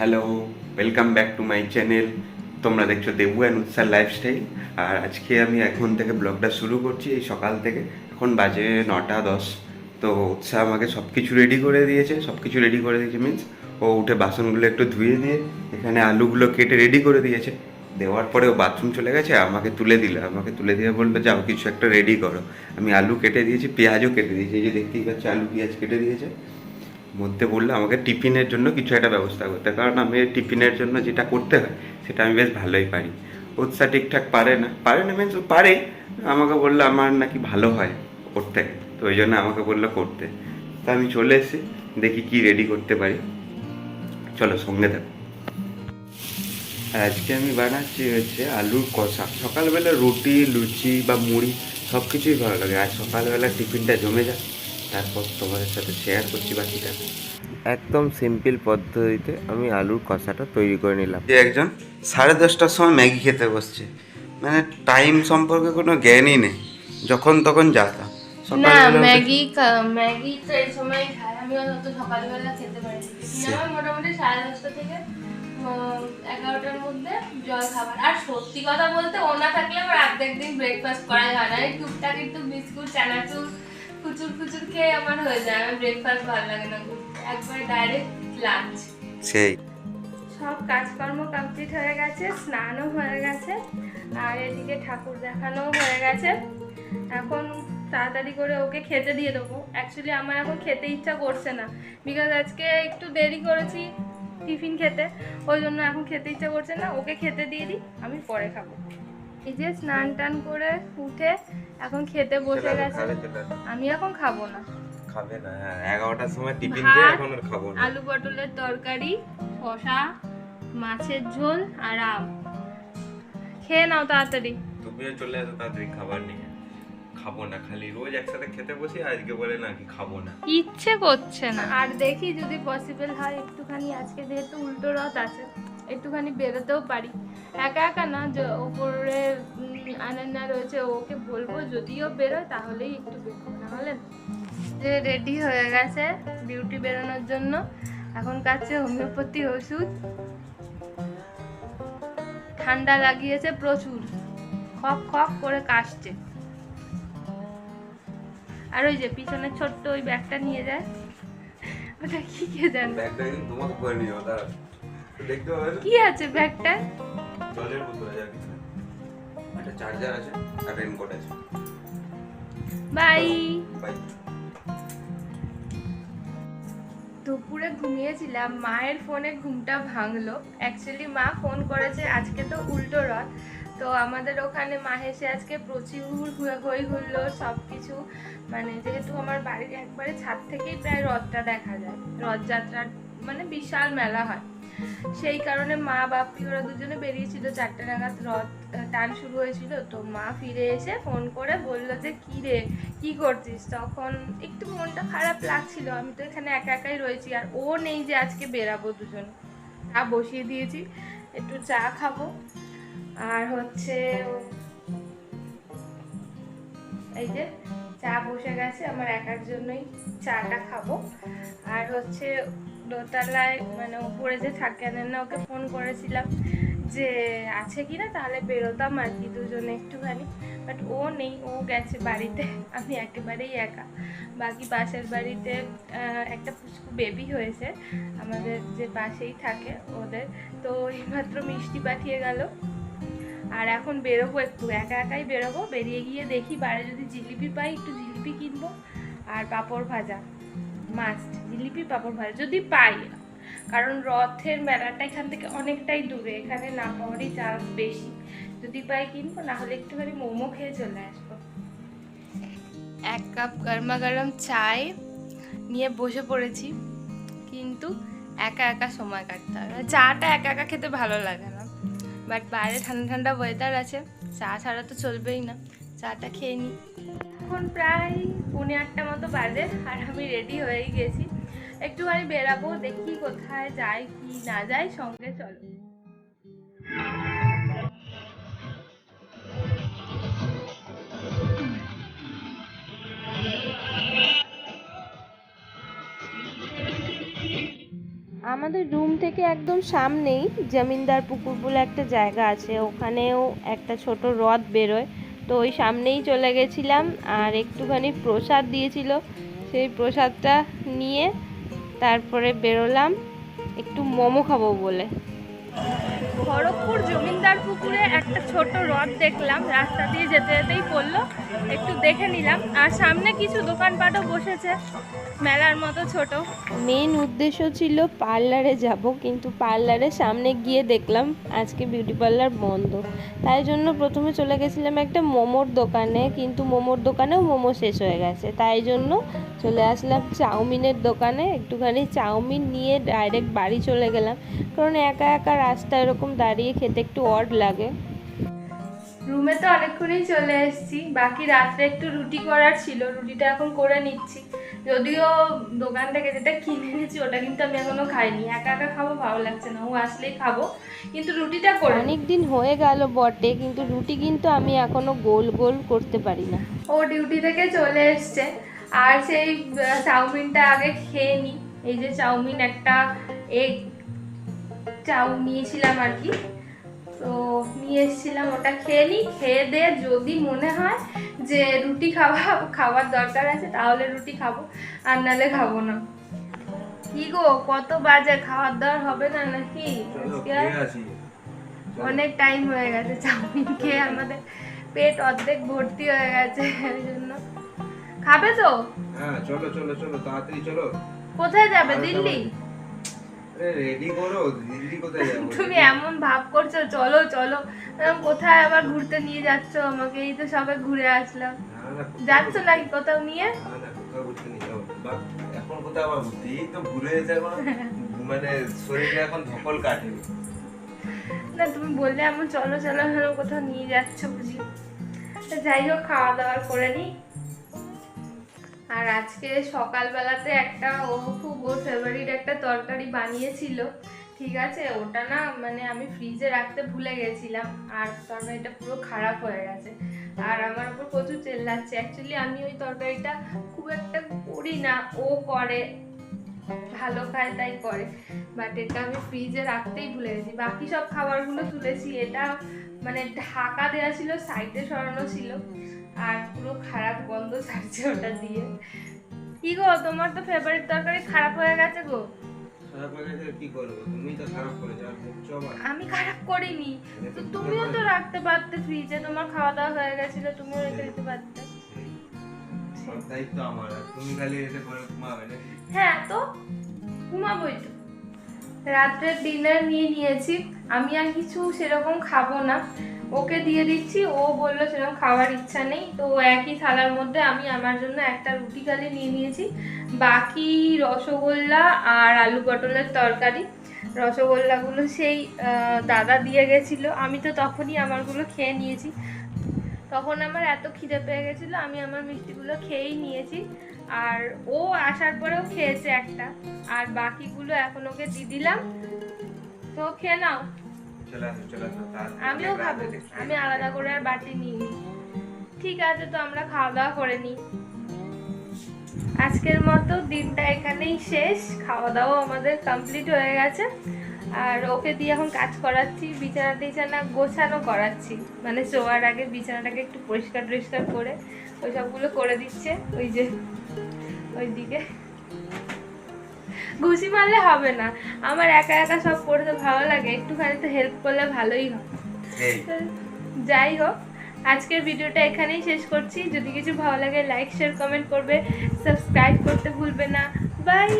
Hello welcome back to my channel তোমরা দেখছ Debu and উৎসার lifestyle আর আজকে আমি এখন থেকে ব্লগটা শুরু করছি, এই সকাল থেকে। এখন বাজে নটা দশ। তো উৎসাহ আমাকে সব কিছু রেডি করে দিয়েছে। সব কিছু রেডি করে দিয়েছে মিন্স ও উঠে বাসনগুলো একটু ধুয়ে দিয়ে এখানে আলুগুলো কেটে রেডি করে দিয়েছে। দেওয়ার পরে ও বাথরুম চলে গেছে, আমাকে তুলে দিল। আমাকে তুলে দিয়ে বলল, যাও, কিছু একটা রেডি করো। আমি আলু কেটে দিয়েছি, পেঁয়াজও কেটে দিয়েছি। এই যে দেখতেই পাচ্ছি, আলু, পেঁয়াজ কেটে দিয়েছে। মধ্যে বলল আমাকে টিফিনের জন্য কিছু একটা ব্যবস্থা করতে কারণ আমি টিফিনের জন্য যেটা করতে হয়, সেটা আমি বেশ ভালোই পারি। উৎসাহ ঠিকঠাক পারে না? পারে না মিনস পারে। আমাকে বলল, আমার নাকি ভালো হয় করতে। তো ওই জন্য আমাকে বলল, করতে। তা আমি চলে এসেছি, দেখি কি রেডি করতে পারি। চলো, সঙ্গে থাকো। আজকে আমি বানাচ্ছি হচ্ছে আলুর কষা। সকালবেলা রুটি, লুচি বা মুড়ি সব কিছুই ভালো লাগে। আর সকালবেলা টিফিনটা জমে যায় তারপর তোমাদের সাথে শেয়ার করছি বাকিটা। একদম সিম্পল পদ্ধতিতে আমি আলুর কষাটা তৈরি করে নিলাম। যে একজন সাড়ে দশটার সময় ম্যাগি খেতে বসছে। মানে টাইম সম্পর্কে কোনো জ্ঞানই নেই। যখন তখন যাতা না ম্যাগি ম্যাগি তো এই সময় খাই আমি অত সকালবেলা খেতে পারি না। মোটামুটি সাড়ে দশটা থেকে এগারোটার মধ্যে জল খাবার। আর সত্যি কথা বলতে ওনা থাকলে আমার অর্ধেক দিন ব্রেকফাস্ট করা হয় না। টুকটাক একটু বিস্কুট চানাচুর খুচুর খুচুর খেয়ে আমার হয়ে যায়। আমার ব্রেকফাস্ট ভালো লাগে না। একবার ডাইরেক্ট লাঞ্চ সেই। সব কাজকর্ম কমপ্লিট হয়ে গেছে স্নানও হয়ে গেছে আর এদিকে ঠাকুর দেখানো হয়ে গেছে। এখন তাড়াতাড়ি করে ওকে খেতে দিয়ে দেবো। অ্যাকচুয়ালি আমার এখন খেতে ইচ্ছা করছে না। বিকজ আজকে একটু দেরি করেছি টিফিন খেতে। ওই জন্য এখন খেতে ইচ্ছা করছে না। ওকে খেতে দিয়ে দিই আমি পরে খাব। এই যে স্নান টান করে উঠে এখন খেতে বসে গেছে। আমি এখন খাব না। খাবে না হ্যাঁ এগারোটার সময় টিফিন খেয়ে এখন আর খাব না। আলু পটলের তরকারি শশা মাছের ঝোল আর আম। খেয়ে নাও তাড়াতাড়ি। তুমিও চলে আসো তাড়াতাড়ি খাবার নিয়ে। খাব না খালি রোজ একসাথে খেতে বসি আজকে বলে না কি খাব না। ইচ্ছে করছে না। আর দেখি যদি পসিবল হয় একটুখানি আজকে যেহেতু উল্টো রথ আছে একটুখানি বেরোতেও পারি। একা একা না যে ওপরে উম, আনান্না রয়েছে ওকে বলব যদিও বেরোয় তাহলেই একটু বেরো নাহলে না। যে রেডি হয়ে গেছে বিউটি বেরোনোর জন্য। এখন কাছে হোমিওপ্যাথি ওষুধ। ঠান্ডা লাগিয়েছে প্রচুর। খক খক করে কাশছে। আর ওই যে পিছনে ছোট্ট ওই ব্যাগটা নিয়ে যায়। ওটা কি কে জানে? ব্যাগটা কিন্তু তোমাকে করে নিও দাঁড়া দেখতে পাবে কি আছে ব্যাগটা জলের বোতল আছে আর কিছু না। একটা চার্জার আছে আর রেনকোট আছে। বাই বাই দুপুরে ঘুমিয়েছিলাম মায়ের ফোনে ঘুমটা ভাঙলো। অ্যাকচুয়ালি মা ফোন করেছে আজকে তো উল্টো রথ। তো আমাদের ওখানে মাহেশে আজকে প্রচুর হু- হই হুল্লো সব কিছু মানে যেহেতু আমার বাড়ির একবারে ছাদ থেকেই প্রায় রথটা দেখা যায়। রথযাত্রার মানে বিশাল মেলা হয়। সেই কারণে মা বাপি ওরা দুজনে বেরিয়েছিল চারটে নাগাদ রথ টান শুরু হয়েছিল। তো মা ফিরে এসে ফোন করে বলল যে, কি রে, কি করছিস? তখন একটু মনটা খারাপ লাগছিল। আমি তো এখানে একা একাই রয়েছি, আর ও নেই যে আজকে বেরাবো দুজন। চা বসিয়ে দিয়েছি, একটু চা খাব। আর হচ্ছে এই যে চা বসে গেছে, আমার একার জন্যই চাটা খাব। আর হচ্ছে দোতলায় মানে উপরে যে থাকেন না ওকে ফোন করেছিলাম যে আছে কি না, তাহলে বেরোতাম আর কি দুজনে একটুখানি। বাট ও নেই, ও গেছে বাড়িতে, আমি একেবারেই একা। বাকি পাশের বাড়িতে একটা পুচকু বেবি হয়েছে, আমাদের যে পাশেই থাকে ওদের। তো এইমাত্র মিষ্টি পাঠিয়ে গেল। আর এখন বেরোবো একটু, একা একাই বেরোবো, বেরিয়ে গিয়ে দেখি বাইরে যদি জিলিপি পাই, একটু জিলিপি কিনবো আর পাঁপড় ভাজা। মাস্ট জিলিপি পাঁপড় ভাজা, যদি পাই। কারণ রথের মেলাটা এখান থেকে অনেকটাই দূরে, এখানে না পাওয়ারই চান্স বেশি। যদি পাই কিনবো না হলে একটুখানি মোমো খেয়ে চলে আসব। এক কাপ গরমা গরম চায় নিয়ে বসে পড়েছি। কিন্তু একা একা সময় কাটতে হবে চাটা একা একা খেতে ভালো লাগে না। বাট বাইরে ঠান্ডা ঠান্ডা ওয়েদার আছে, চা ছাড়া তো চলবেই না। চাটা খেয়ে নিই এখন প্রায় পৌনে আটটা মতো বাজে আর আমি রেডি হয়েই গেছি। একটুখানি বেরাবো দেখি কোথায় যাই কি না যাই সঙ্গে চলো। আমাদের রুম থেকে একদম সামনেই জমিনদার পুকুর বলে একটা জায়গা আছে। ওখানেও একটা ছোট হ্রদ বেরোয়। তো ওই সামনেই চলে গেছিলাম আর একটুখানি প্রসাদ দিয়েছিল। সেই প্রসাদটা নিয়ে তারপরে বেরোলাম একটু মোমো খাব বলে। খড়গপুর জমিদার পুকুরে একটা ছোট হ্রদ দেখলাম, রাস্তা দিয়ে যেতে যেতেই পড়ল। একটু দেখে নিলাম। আর সামনে কিছু দোকানপাটও বসেছে, মেলার মতো ছোট। মেন উদ্দেশ্য ছিল পার্লারে যাব, কিন্তু পার্লারের সামনে গিয়ে দেখলাম আজকে বিউটি পার্লার বন্ধ। তাই জন্য প্রথমে চলে গেছিলাম একটা মোমোর দোকানে, কিন্তু মোমোর দোকানেও মোমো শেষ হয়ে গেছে। তাই জন্য চলে আসলাম চাউমিনের দোকানে। একটুখানি চাউমিন নিয়ে ডাইরেক্ট বাড়ি চলে গেলাম। কারণ একা একা রাস্তা এরকম দাঁড়িয়ে খেতে একটু অড লাগে। রুমে তো অনেকক্ষণই চলে এসেছি। বাকি রাত্রে একটু রুটি করার ছিল রুটিটা এখন করে নিচ্ছি। যদিও দোকান থেকে যেটা কিনে এনেছি ওটা কিন্তু আমি এখনও খাইনি। একা একা খাব ভালো লাগছে না। ও আসলেই খাব। কিন্তু রুটিটা করে অনেক দিন হয়ে গেল বটে কিন্তু রুটি কিন্তু আমি এখনও গোল গোল করতে পারি না। ও ডিউটি থেকে চলে এসছে। আর সেই চাউমিনটা আগে খেয়ে নিই এই যে চাউমিন একটা এগ চাউ নিয়েছিলাম আর কি। তো নিয়ে এসেছিলাম ওটা খেয়ে নিই। খেয়ে দিয়ে যদি মনে হয় যে রুটি খাওয়া খাওয়ার দরকার আছে তাহলে রুটি খাব আর নাহলে খাব না। কি গো কত বাজে খাওয়ার দাওয়ার হবে না নাকি? অনেক টাইম হয়ে গেছে চাউমিন খেয়ে আমাদের পেট অর্ধেক ভর্তি হয়ে গেছে জন্য। খাবে তো? হ্যাঁ চলো চলো চলো তাড়াতাড়ি চলো। কোথায় যাবে দিল্লি? রেডি করো দিল্লি কোথায় যাব? তুমি এমন ভাব করছ চলো চলো। এরকম কোথায় আবার ঘুরতে নিয়ে যাচ্ছ? আমাকে এই তো সবে ঘুরে আসলাম। যাচ্ছ নাকি কোথাও নিয়ে? না না কোথাও ঘুরতে নিয়ে যাব। এখন কোথাও আবার ঘুরতে? এই তো ঘুরে মানে শরীরে এখন ধকল কাটে। না তুমি বললে এমন চলো চলো এরকম কোথাও নিয়ে যাচ্ছ বুঝি। যাই হোক খাওয়া দাওয়া করে নিই আর আজকে সকালবেলাতে একটা ও খুব ওর ফেভারিট একটা তরকারি বানিয়েছিল, ঠিক আছে? ওটা না মানে আমি ফ্রিজে রাখতে ভুলে গেছিলাম, আর তরকারিটা পুরো খারাপ হয়ে গেছে। আর আমার উপর প্রচুর চেল্লাচ্ছে অ্যাকচুয়ালি আমি ওই তরকারিটা খুব একটা করি না। ও করে, ভালো খায়, তাই করে। বাট এটা আমি ফ্রিজে রাখতেই ভুলে গেছি। বাকি সব খাবারগুলো তুলেছি। এটা মানে ঢাকা দেওয়া ছিল সাইডে সরানো ছিল। আর পুরো খারাপ গন্ধ ছাড়ছে ওটা দিয়ে। কি গো তোমার তো ফেভারিট তরকারি খারাপ হয়ে গেছে গো। খারাপ হয়ে গেছে কি করব? তুমি তো খারাপ করেছ আর বকছো আমি খারাপ করিনি। তো তুমিও তো রাখতে পারতে ফ্রিজে তোমার খাওয়া দাওয়া হয়ে গেছিল তুমিও রেখে দিতে পারতে। সব দায়িত্ব আমার তুমি খালি এসে ঘুমাবে হ্যাঁ তো ঘুমাবোই তো। রাত্রের ডিনার নিয়ে নিয়েছি আমি আর কিছু সেরকম খাব না। ওকে দিয়ে দিচ্ছি। ও বলল সেরকম খাওয়ার ইচ্ছা নেই। তো একই থালার মধ্যে আমি আমার জন্য একটা রুটি খালি নিয়ে নিয়েছি। বাকি রসগোল্লা আর আলু পটলের তরকারি। রসগোল্লাগুলো সেই দাদা দিয়ে গেছিল। আমি তো তখনই আমারগুলো খেয়ে নিয়েছি। তখন আমার এত খিদে পেয়ে গেছিল, আমি আমার মিষ্টিগুলো খেয়েই নিয়েছি। আর ও আসার পরেও খেয়েছে একটা। আর বাকিগুলো এখন ওকে দিয়ে দিলাম। তো খেয়ে নাও। চলে আসো চলে আসো আমিও খাব আমি আলাদা করে আর বাটি নিইনি ঠিক আছে তো আমরা খাওয়া দাওয়া করে নিই। আজকের মতো দিনটা এখানেই শেষ। খাওয়া দাওয়া আমাদের কমপ্লিট হয়ে গেছে। আর ওকে দিয়ে এখন কাজ করাচ্ছি বিছানা টিছানা গোছানো করাচ্ছি। মানে শোয়ার আগে বিছানাটাকে একটু পরিষ্কার টরিষ্কার করে ওই সবগুলো করে দিচ্ছে। ওই যে ওইদিকে। ঘুষি মারলে হবে না। আমার একা একা সব করতে ভালো লাগে একটুখানি তো হেল্প করলে ভালোই হয়। যাই হোক আজকের ভিডিওটা এখানেই শেষ করছি। যদি কিছু ভালো লাগে লাইক শেয়ার কমেন্ট করবে। সাবস্ক্রাইব করতে ভুলবে না। বাই